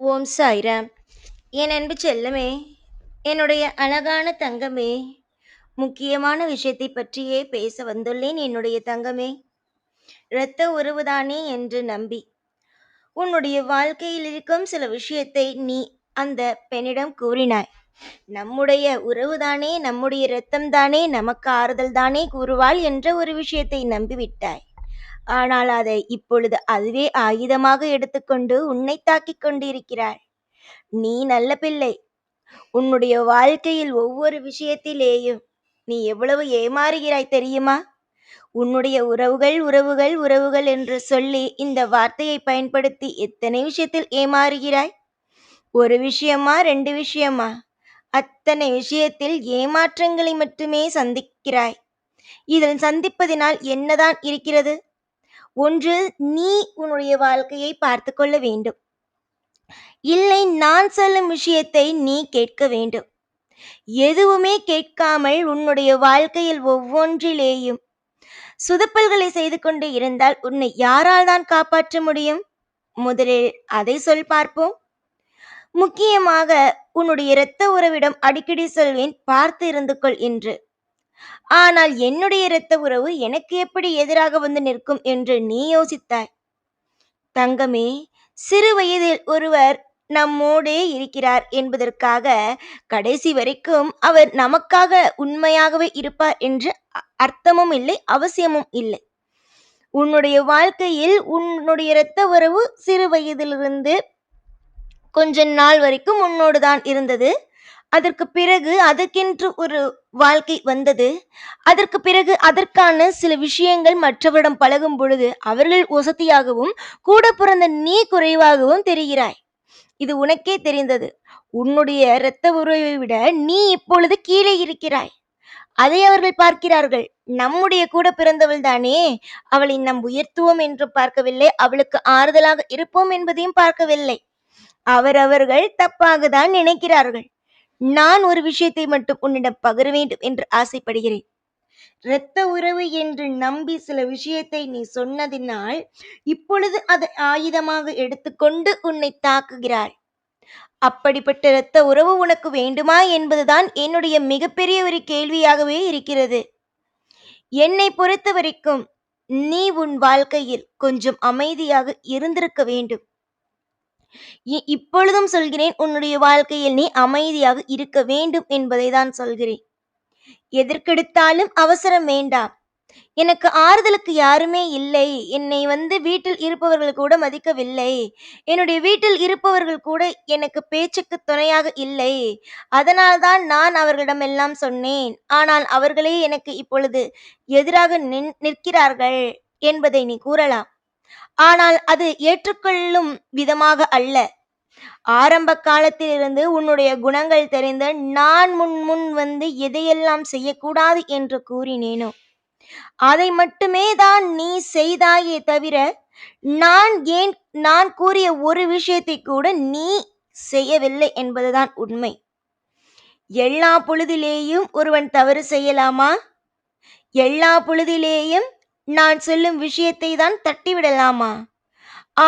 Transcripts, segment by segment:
ஓம் சாய்ராம். என் அன்பு செல்லமே என்னுடைய அழகான தங்கமே முக்கியமான விஷயத்தை பற்றியே பேச வந்துள்ளேன் என்னுடைய தங்கமே. இரத்த உறவுதானே என்று நம்பி உன்னுடைய வாழ்க்கையில் இருக்கும் சில விஷயத்தை நீ அந்த பெண்ணிடம் கூறினாய். நம்முடைய உறவுதானே நம்முடைய இரத்தம் தானே நமக்கு ஆறுதல் தானே கூறுவாள் என்ற ஒரு விஷயத்தை நம்பிவிட்டாய். ஆனால் அதை இப்பொழுது அதுவே ஆயுதமாக எடுத்துக்கொண்டு உன்னை தாக்கிக் கொண்டிருக்கிறாள் நீ நல்ல பிள்ளை. உன்னுடைய வாழ்க்கையில் ஒவ்வொரு விஷயத்திலேயும் நீ எவ்வளவு ஏமாறுகிறாய் தெரியுமா? உன்னுடைய உறவுகள் உறவுகள் உறவுகள் என்று சொல்லி இந்த வார்த்தையை பயன்படுத்தி எத்தனை விஷயத்தில் ஏமாறுகிறாய்? ஒரு விஷயமா ரெண்டு விஷயமா? அத்தனை விஷயத்தில் ஏமாற்றங்களை மட்டுமே சந்திக்கிறாய். இதில் சந்திப்பதினால் என்னதான் இருக்கிறது? ஒன்று நீ உன்னுடைய வாழ்க்கையை பார்த்து கொள்ள வேண்டும். இல்லை நான் சொல்லும் விஷயத்தை நீ கேட்க வேண்டும். எதுவுமே கேட்காமல் உன்னுடைய வாழ்க்கையில் ஒவ்வொன்றிலேயும் சுதப்பல்களை செய்து கொண்டு இருந்தால் உன்னை யாரால் தான் காப்பாற்ற முடியும்? முதலில் அதை சொல் பார்ப்போம். முக்கியமாக உன்னுடைய இரத்த உறவிடம் அடிக்கடி சொல்வேன் பார்த்து இருந்து கொள் என்று. ஆனால் என்னுடைய இரத்த உறவு எனக்கு எப்படி எதிராக வந்து நிற்கும்? என்று நீ யோசித்தாய். தங்கமே சிறு வயதில் ஒருவர் நம்மோடே இருக்கிறார் என்பதற்காக கடைசி வரைக்கும் அவர் நமக்காக உண்மையாகவே இருப்பார் என்று அ- அர்த்தமும் இல்லை அவசியமும் இல்லை. உன்னுடைய வாழ்க்கையில் உன்னுடைய இரத்த உறவு சிறு வயதிலிருந்து கொஞ்ச நாள் வரைக்கும் உன்னோடு தான் இருந்தது. அதற்கு பிறகு அதற்கென்று ஒரு வாழ்க்கை வந்தது. அதற்கு பிறகு அதற்கான சில விஷயங்கள் மற்றவரிடம் பழகும் பொழுது அவர்கள் வசதியாகவும் கூட பிறந்த நீ குறைவாகவும் தெரிகிறாய். இது உனக்கே தெரிந்தது. உன்னுடைய இரத்த உறவை விட நீ இப்பொழுது கீழே இருக்கிறாய். அதை அவர்கள் பார்க்கிறார்கள். நம்முடைய கூட பிறந்தவள் தானே. அவளை நம் உயர்த்துவோம் என்று பார்க்கவில்லை. அவளுக்கு ஆறுதலாக இருப்போம் என்பதையும் பார்க்கவில்லை. அவரவர்கள் தப்பாக தான் நினைக்கிறார்கள். நான் ஒரு விஷயத்தை மட்டும் உன்னிடம் பகிர வேண்டும் என்று ஆசைப்படுகிறேன். இரத்த உறவு என்று நம்பி சில விஷயத்தை நீ சொன்னதினால் இப்பொழுது அதை ஆயுதமாக எடுத்துக்கொண்டு உன்னை தாக்குகிறாள். அப்படிப்பட்ட இரத்த உறவு உனக்கு வேண்டுமா என்பதுதான் என்னுடைய மிகப்பெரிய ஒரு கேள்வியாகவே இருக்கிறது. என்னை பொறுத்த வரைக்கும் நீ உன் வாழ்க்கையில் கொஞ்சம் அமைதியாக இருந்திருக்க வேண்டும். இ- இப்பொழுதும் சொல்கிறேன் உன்னுடைய வாழ்க்கையில் நீ அமைதியாக இருக்க வேண்டும் என்பதை தான் சொல்கிறேன். எதற்கெடுத்தாலும் அவசரம் வேண்டாம். எனக்கு ஆறுதலுக்கு யாருமே இல்லை. என்னை வந்து வீட்டில் இருப்பவர்கள் கூட மதிக்கவில்லை. என்னுடைய வீட்டில் இருப்பவர்கள் கூட எனக்கு பேச்சுக்கு துணையாக இல்லை. அதனால்தான் நான் அவர்களிடமெல்லாம் சொன்னேன். ஆனால் அவர்களே எனக்கு இப்பொழுது எதிராக நின் நிற்கிறார்கள் என்பதை நீ கூறலாம். ஆனால் அது ஏற்றுக்கொள்ளும் விதமாக அல்ல. ஆரம்ப காலத்திலிருந்து உன்னுடைய குணங்கள் தெரிந்த நான் முன் முன் வந்து எதையெல்லாம் செய்யக்கூடாது என்று கூறினேனோ அதை மட்டுமே தான் நீ செய்தாயே தவிர நான் ஏன் நான் கூறிய ஒரு விஷயத்தை கூட நீ செய்யவில்லை என்பதுதான் உண்மை. எல்லா பொழுதிலேயும் ஒருவன் தவறு செய்யலாமா? எல்லா பொழுதிலேயும் நான் சொல்லும் விஷயத்தை தான் தட்டிவிடலாமா?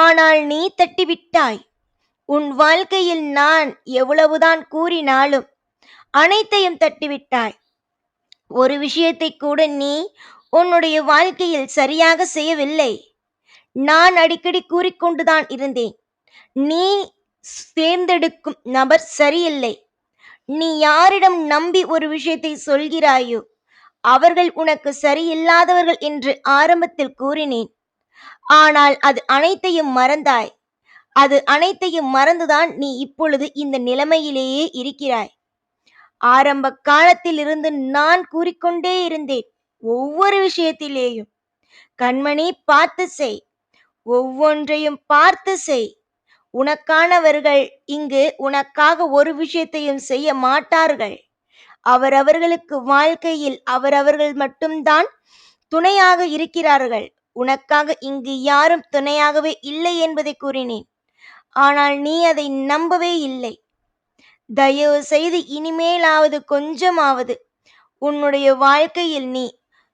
ஆனால் நீ தட்டிவிட்டாய். உன் வாழ்க்கையில் நான் எவ்வளவுதான் கூறினாலும் அனைத்தையும் தட்டிவிட்டாய். ஒரு விஷயத்தை கூட நீ உன்னுடைய வாழ்க்கையில் சரியாக செய்யவில்லை. நான் அடிக்கடி கூறிக்கொண்டுதான் இருந்தேன். நீ தேர்ந்தெடுக்கும் நபர் சரியில்லை. நீ யாரிடம் நம்பி ஒரு விஷயத்தை சொல்கிறாயோ? அவர்கள் உனக்கு சரியில்லாதவர்கள் என்று ஆரம்பத்தில் கூறினேன். ஆனால் அது அனைத்தையும் மறந்தாய். அது அனைத்தையும் மறந்துதான் நீ இப்பொழுது இந்த நிலைமையிலேயே இருக்கிறாய். ஆரம்ப காலத்திலிருந்து நான் கூறிக்கொண்டே இருந்தேன் ஒவ்வொரு விஷயத்திலேயும். கண்மணி பார்த்து செய். ஒவ்வொன்றையும் பார்த்து செய். உனக்கானவர்கள் இங்கு உனக்காக ஒரு விஷயத்தையும் செய்ய மாட்டார்கள். அவரவர்களுக்கு வாழ்க்கையில் அவரவர்கள் மட்டும்தான் துணையாக இருக்கிறார்கள். உனக்காக இங்கு யாரும் துணையாகவே இல்லை என்பதை கூறினேன். ஆனால் நீ அதை நம்பவே இல்லை. தயவு செய்து இனிமேலாவது கொஞ்சமாவது உன்னுடைய வாழ்க்கையில் நீ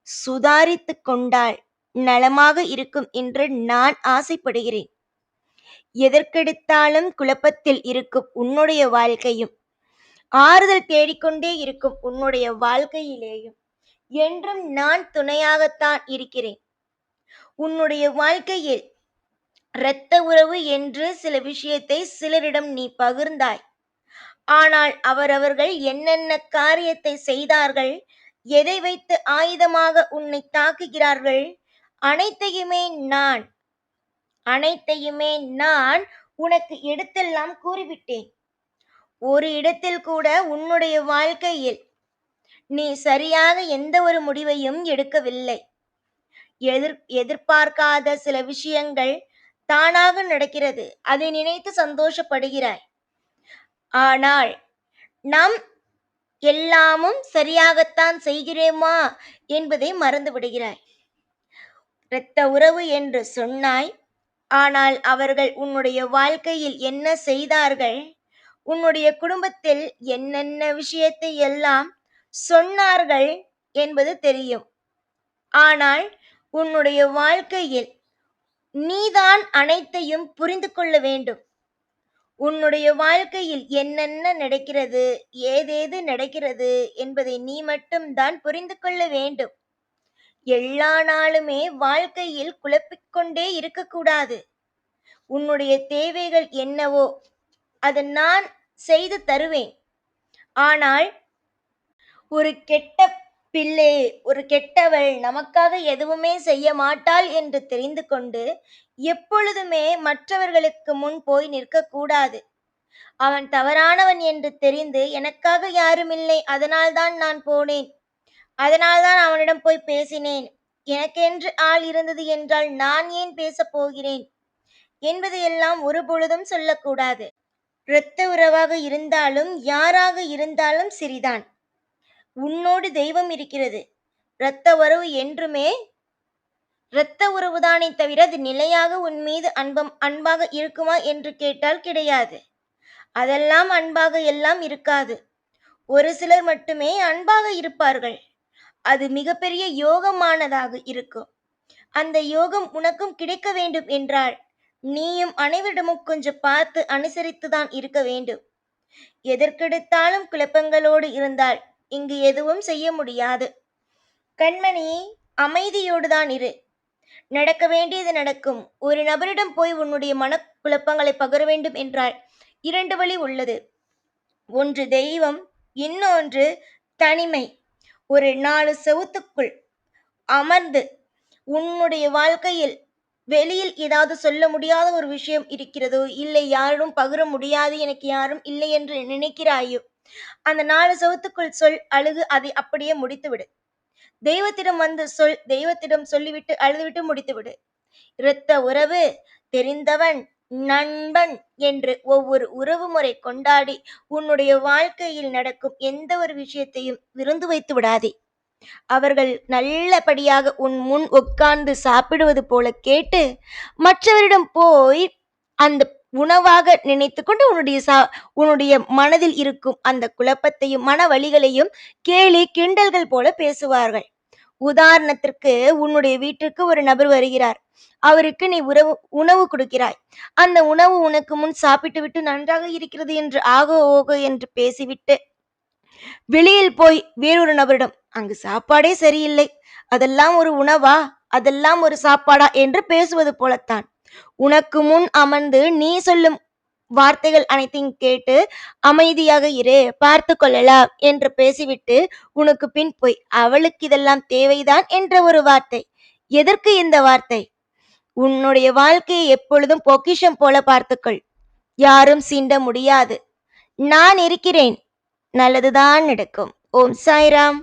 சுதாரித்து கொண்டால் நலமாக இருக்கும் என்று நான் ஆசைப்படுகிறேன். எதற்கெடுத்தாலும் குழப்பத்தில் இருக்கும் உன்னுடைய வாழ்க்கையும் ஆறுதல் தேடிக்கொண்டே இருக்கும் உன்னுடைய வாழ்க்கையிலேயும். என்றும் நான் துணையாகத்தான் இருக்கிறேன். உன்னுடைய வாழ்க்கையில் இரத்த உறவு என்று சில விஷயத்தை சிலரிடம் நீ பகிர்ந்தாய். ஆனால் அவரவர்கள் என்னென்ன காரியத்தை செய்தார்கள் எதை வைத்து ஆயுதமாக உன்னை தாக்குகிறார்கள் அனைத்தையுமே நான் அனைத்தையுமே நான் உனக்கு எடுத்தெல்லாம் கூறிவிட்டேன். ஒரு இடத்தில் கூட உன்னுடைய வாழ்க்கையில் நீ சரியாக எந்த ஒரு முடிவையும் எடுக்கவில்லை. எதிர் எதிர்பார்க்காத சில விஷயங்கள் தானாக நடக்கிறது. அதை நினைத்து சந்தோஷப்படுகிறாய். ஆனால் நாம் எல்லாமும் சரியாகத்தான் செய்கிறேமா என்பதை மறந்து விடுகிறாய் இரத்த உறவு என்று சொன்னாய். ஆனால் அவர்கள் உன்னுடைய வாழ்க்கையில் என்ன செய்தார்கள்? உன்னுடைய குடும்பத்தில் என்னென்ன விஷயத்தை எல்லாம் சொன்னார்கள் என்பது தெரியும். ஆனால் உன்னுடைய வாழ்க்கையில் நீதான் அனைத்தையும் புரிந்து கொள்ள வேண்டும். உன்னுடைய வாழ்க்கையில் என்னென்ன நடக்கிறது ஏதேது நடக்கிறது என்பதை நீ மட்டும்தான் புரிந்து கொள்ள வேண்டும். எல்லா நாளுமே வாழ்க்கையில் குழப்பிக்கொண்டே இருக்கக்கூடாது. உன்னுடைய தேவைகள் என்னவோ அதை நான் செய்து தருவேன். ஆனால் ஒரு கெட்ட பிள்ளை ஒரு கெட்டவள் நமக்காக எதுவுமே செய்ய மாட்டாள் என்று தெரிந்து கொண்டு எப்பொழுதுமே மற்றவர்களுக்கு முன் போய் நிற்கக்கூடாது அவன் தவறானவன் என்று தெரிந்து எனக்காக யாருமில்லை அதனால்தான் நான் போனேன். அதனால்தான் அவனிடம் போய் பேசினேன். எனக்கென்று ஆள் இருந்தது என்றால் நான் ஏன் பேசப் போகிறேன்? என்பதையெல்லாம் ஒரு பொழுதும் சொல்லக்கூடாது இரத்த உறவாக இருந்தாலும் யாராக இருந்தாலும் சரிதான் உன்னோடு தெய்வம் இருக்கிறது. இரத்த உறவு என்றுமே இரத்த உறவுதானே தவிர அது நிலையாக உன் மீது அன்பம் அன்பாக இருக்குமா என்று கேட்டால் கிடையாது. அதெல்லாம் அன்பாக எல்லாம் இருக்காது. ஒரு சிலர் மட்டுமே அன்பாக இருப்பார்கள். அது மிகப்பெரிய யோகமானதாக இருக்கும். அந்த யோகம் உனக்கும் கிடைக்க வேண்டும் என்றால் நீயும் அனைவரிடமும் கொஞ்சம் பார்த்து அனுசரித்துதான் இருக்க வேண்டும். எதற்கெடுத்தாலும் குழப்பங்களோடு இருந்தால் இங்கு எதுவும் செய்ய முடியாது. கண்மணி அமைதியோடு தான் இரு. நடக்க வேண்டியது நடக்கும். ஒரு நபரிடம் போய் உன்னுடைய மனக்குழப்பங்களை பகர வேண்டும் என்றால் இரண்டு வழி உள்ளது. ஒன்று தெய்வம் இன்னொன்று தனிமை. ஒரு நாலு செவுத்துக்குள் அமர்ந்து உன்னுடைய வாழ்க்கையில் வெளியில் ஏதாவது சொல்ல முடியாத ஒரு விஷயம் இருக்கிறதோ இல்லை யாரும் பகிர முடியாது எனக்கு யாரும் இல்லை என்று நினைக்கிறாயோ அந்த நாலு சவுத்துக்குள் சொல் அழுகு அதை அப்படியே முடித்துவிடு. தெய்வத்திடம் வந்து சொல் தெய்வத்திடம் சொல்லிவிட்டு அழுதுவிட்டு முடித்துவிடு. இரத்த உறவு தெரிந்தவன் நண்பன் என்று ஒவ்வொரு உறவு முறை கொண்டாடி உன்னுடைய வாழ்க்கையில் நடக்கும் எந்த ஒரு விஷயத்தையும் விருந்து வைத்து விடாதே. அவர்கள் நல்லபடியாக உன் முன் உட்கார்ந்து சாப்பிடுவது போல கேட்டு மற்றவரிடம் போய் அந்த உணவாக நினைத்து கொண்டு உன்னுடைய சா உன்னுடைய மனதில் இருக்கும் அந்த குழப்பத்தையும் மன வழிகளையும் கேலி கிண்டல்கள் போல பேசுவார்கள். உதாரணத்திற்கு உன்னுடைய வீட்டிற்கு ஒரு நபர் வருகிறார். அவருக்கு நீ உறவு உணவு கொடுக்கிறாய். அந்த உணவு உனக்கு முன் சாப்பிட்டு விட்டு நன்றாக இருக்கிறது என்று ஆகோ ஓகோ என்று பேசிவிட்டு வெளியில் போய் வேறொரு நபரிடம் அங்கு சாப்பாடே சரியில்லை. அதெல்லாம் ஒரு உணவா? அதெல்லாம் ஒரு சாப்பாடா? என்று பேசுவது போலத்தான். உனக்கு முன் அமர்ந்து நீ சொல்லும் வார்த்தைகள் அனைத்தையும் கேட்டு அமைதியாக இரு. பார்த்து கொள்ளலாம் என்று பேசிவிட்டு உனக்கு பின் போய் அவளுக்கு இதெல்லாம் தேவைதான் என்ற ஒரு வார்த்தை. எதற்கு இந்த வார்த்தை? உன்னுடைய வாழ்க்கையை எப்பொழுதும் பொக்கிஷம் போல பார்த்துக்கொள். யாரும் சீண்ட முடியாது. நான் இருக்கிறேன். நல்லதுதான் நடக்கும். ஓம் சாய்ராம்.